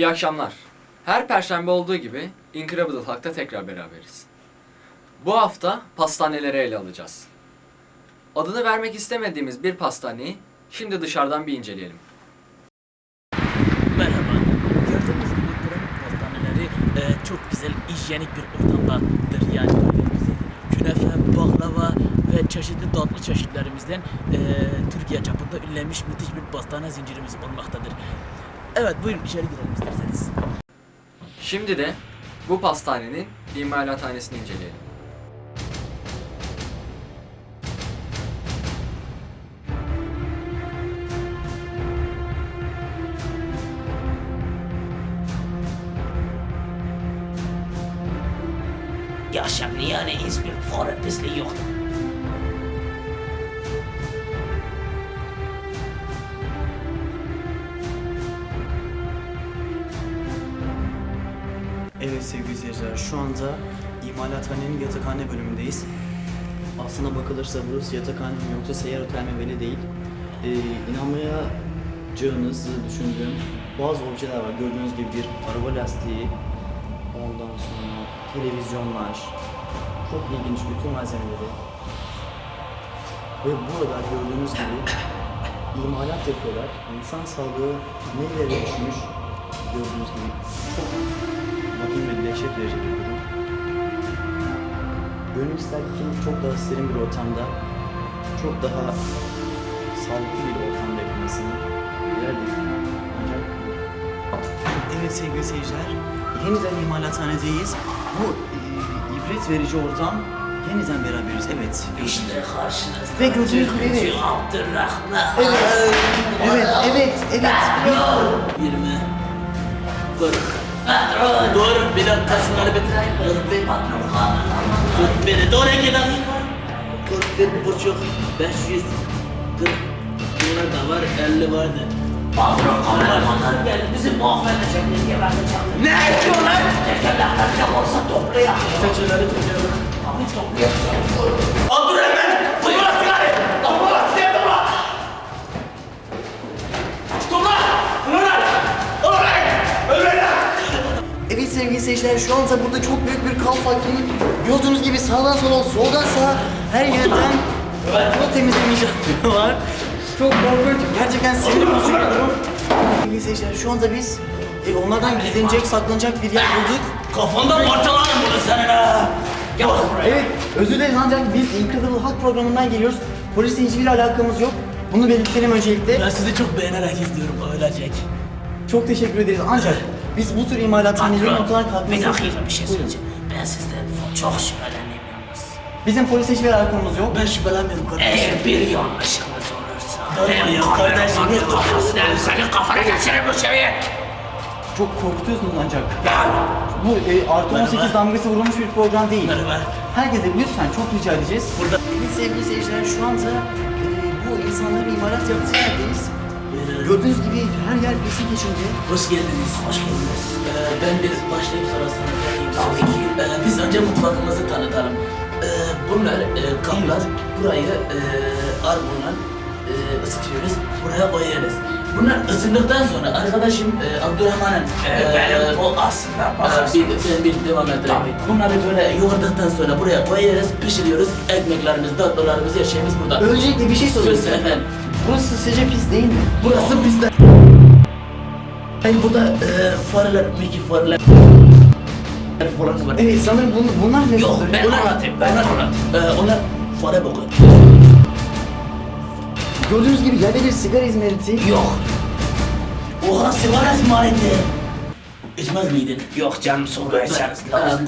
İyi akşamlar. Her perşembe olduğu gibi Incredible Hulk'ta tekrar beraberiz. Bu hafta pastaneleri ele alacağız. Adını vermek istemediğimiz bir pastaneyi şimdi dışarıdan bir inceleyelim. Merhaba. Gördüğünüz gibi buranın pastaneleri e, çok güzel, hijyenik bir ortamdadır. Yani künefe, baklava ve çeşitli tatlı çeşitlerimizden e, Türkiye çapında ünlenmiş müthiş bir pastane zincirimiz olmaktadır. Evet buyurun içeri girelim isterseniz. Şimdi de bu pastanenin imalathanesini inceleyelim. Yaşam yani hiçbir fare pisliği Sevgili izleyiciler, şu anda imalathanenin yatakhane bölümündeyiz. Aslına bakılırsa burası yatakhane yoksa seyyar otel mi değil. Ee, inanmayacağınızı düşündüğüm bazı objeler var. Gördüğünüz gibi bir araba lastiği, ondan sonra televizyonlar, çok ilginç bütün malzemeleri. Ve burada gördüğünüz gibi imalat yapıyorlar. İnsan sağlığı nerelere düşmüş gördüğünüz gibi çok vahim ve dehşet verici bir durum. Gönül ister ki çok daha serin bir ortamda, çok daha sağlıklı bir ortamda yapılmasını dilerdik. Ancak Evet sevgili seyirciler, yeniden imalathanedeyiz. Bu e, ibret verici ortam yeniden beraberiz. Evet. İşte karşınızda Ve evet. Abdurrahman. Evet, evet, evet, evet. 20 40 Patron. Dur bir dakika şunları bitireyim 41 Patron 41 Dur iki dakika 41 buçuk 500 40 Bunlar da var 50 vardı Patron kameramanlar geldi bizi mahvedecekler gebertecekler Ne diyorlar? Tekerlekler ne varsa toplayalım. Tekerleri toplayalım Abi toplayalım Abdurrahman Topla sigara Topla sigara topla Topla Topla Evet seyirciler şu anda burada çok büyük bir kalp fakrinin gördüğünüz gibi sağdan sola soldan sağa her yerden bu temizleme icraatları var. Çok korkunç. Gerçekten sinir bozucu bir durum. Sevgili seyirciler şu anda biz e, onlardan gizlenecek, saklanacak bir yer bulduk. Kafandan parçalarım bunu senin ha. Gel buraya. Evet, özür dileriz ancak biz Incredible Hulk programından geliyoruz. Polisle hiçbir alakamız yok. Bunu belirtelim öncelikle. Ben sizi çok beğenerek izliyorum ölecek. Çok teşekkür ederiz ancak biz bu tür imalathanelerin ortadan kalkması... bir dakika bir şey Buyurun. söyleyeceğim. Ben sizden çok şüpheleniyorum yalnız. Bizim polisle hiçbir alakamız yok. Ben şüphelenmiyorum kardeşim. Eğer bir yanlışınız olursa... Yapma ya, kardeşim, yapma. kafasını, senin kafana geçirir bu seviye. Çok korkutuyorsunuz ancak. Bu e, artı Merhaba. 18 damgası vurulmuş bir program değil. Merhaba. Herkese lütfen çok rica edeceğiz. Burada- sevgili seyirciler şu anda e, bu insanların imalat yaptığı yerdeyiz. Gördüğünüz gibi her yer pislik içinde. Hoş geldiniz. Hoş geldiniz. Ee, ben bir başlayıp sonra sana geleyim. Tabii ki. Ee, biz önce mutfağımızı tanıtalım. Ee, bunlar e, kaplar. Burayı e, argonla e, ısıtıyoruz. Buraya koyuyoruz. Bunlar ısındıktan sonra arkadaşım e, Abdurrahman'ın e, o aslında e, bir, ben bir devam edeyim. Bunları böyle yoğurduktan sonra buraya koyuyoruz, pişiriyoruz. Ekmeklerimiz, tatlılarımız, her şeyimiz burada. Öncelikle bir şey Söz sorayım. efendim. Burası sizce pis değil mi? Burası bizde. Ben burada e, fareler, Mickey fareler falan var. Evet sanırım bun, bunlar ne? Yok ben Bunlar- anlatayım, ben anlatayım. E, onlar fare boku. Gördüğünüz gibi yerde bir sigara izmariti. Yok. Oha sigara ısmarladı. İçmez miydin? Yok canım sonra içeriz.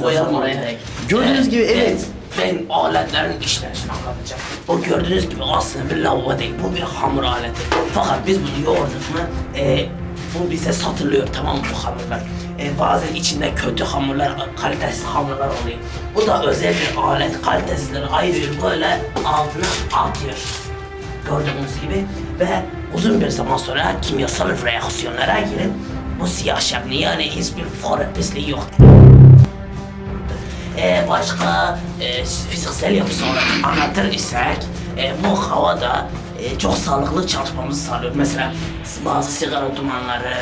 Koyalım oraya. Gördüğünüz Ee, gibi evet. Ben, ben aletlerin işleyişini anlatacağım. O gördüğünüz gibi aslında bir lavabo değil, bu bir hamur aleti. Fakat biz bunu yoğurduk mu, e, bu bize satılıyor tamam mı bu hamurlar. E, bazen içinde kötü hamurlar, kalitesiz hamurlar oluyor. Bu da özel bir alet, kalitesizleri ayırıyor böyle altına atıyor. Gördüğünüz gibi ve uzun bir zaman sonra kimyasal reaksiyonlara girip bu siyah şeklinde yani hiçbir fare pisliği yok. Ee, başka e, fiziksel yapısı olarak anlatır isek e, bu havada e, çok sağlıklı çalışmamızı sağlıyor. Mesela bazı sigara dumanları,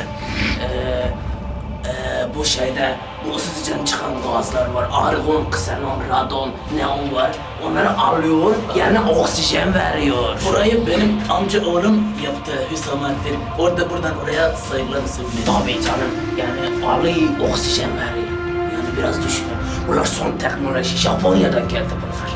e, Ee, bu şeyde bu ısıtıcıdan çıkan gazlar var. Argon, ksenon, radon, neon var. Onları alıyor, yerine oksijen veriyor. Burayı benim amca oğlum yaptı Hüsamettin. Orada buradan oraya sayılarını söylüyor. Tabii canım. Yani alıyor, oksijen veriyor. Yani biraz düşünün. Bunlar son teknoloji. Japonya'dan geldi bunlar.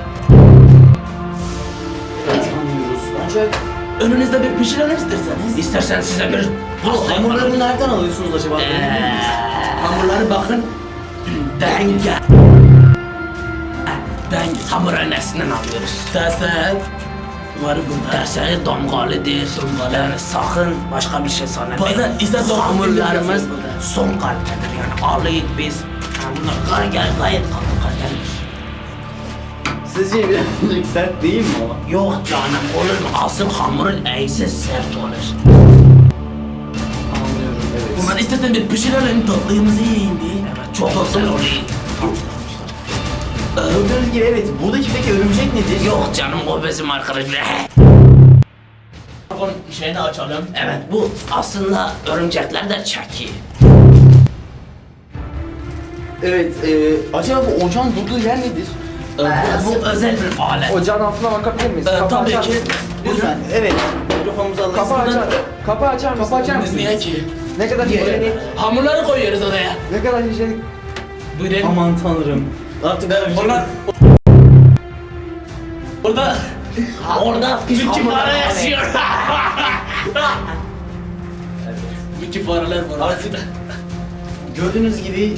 Tanıyoruz. Ancak Önünüzde bir pişirelim isterseniz. İstersen size bir bu pasta hamurları nereden alıyorsunuz acaba? Ee, Hamurları bakın. denge. Denge. Hamurhanesinden alıyoruz. Tasat. Var burada. Dersleri damgalıdır. Yani sakın başka bir şey zannetmeyin. Bazen ise dokuz Hamurlarımız son kalitedir yani alayım biz. Bunlar gayet, gayet, tatlı kaliteli. Sizce birazcık sert değil mi o? Yok canım olur mu? Asıl hamurun eğisi sert olur. Anlıyorum evet. Bunlar istersen bir pişirelim tatlıyımızı yiyin diye. Evet çok güzel oluyor. Gördüğünüz gibi evet. Buradaki peki örümcek nedir? Yok canım o bizim arkadaş. Bakın şeyini açalım. Evet bu aslında örümcekler de çekiyor. Evet. E, acaba bu ocağın durduğu yer nedir? Ee, burası- bu özel bir alet. Ocağın altına bakabilir miyiz? Ee, Kapı tabii açar ki. mısınız? Lütfen. Evet. Mikrofonumuzu alalım. Kapı açar. Kapı açar mısınız? Kapı açar Biz niye ki? Ne kadar hijyenik, Hamurları koyuyoruz oraya. ne kadar hijyenik. Buyurun. Aman tanrım. Artık örümcek... Onlar... Orada Orada pis Bütün hamurlar para var. yaşıyor. Bütün fareler var. Artık gördüğünüz gibi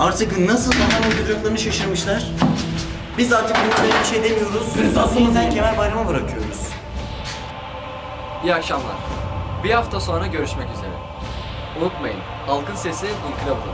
artık nasıl daha öldüreceklerini şaşırmışlar. Biz artık üzerine bir şey demiyoruz. Yeniden Kemal Bayram'a bırakıyoruz. İyi akşamlar. Bir hafta sonra görüşmek üzere. Unutmayın, halkın sesi inkılaptır.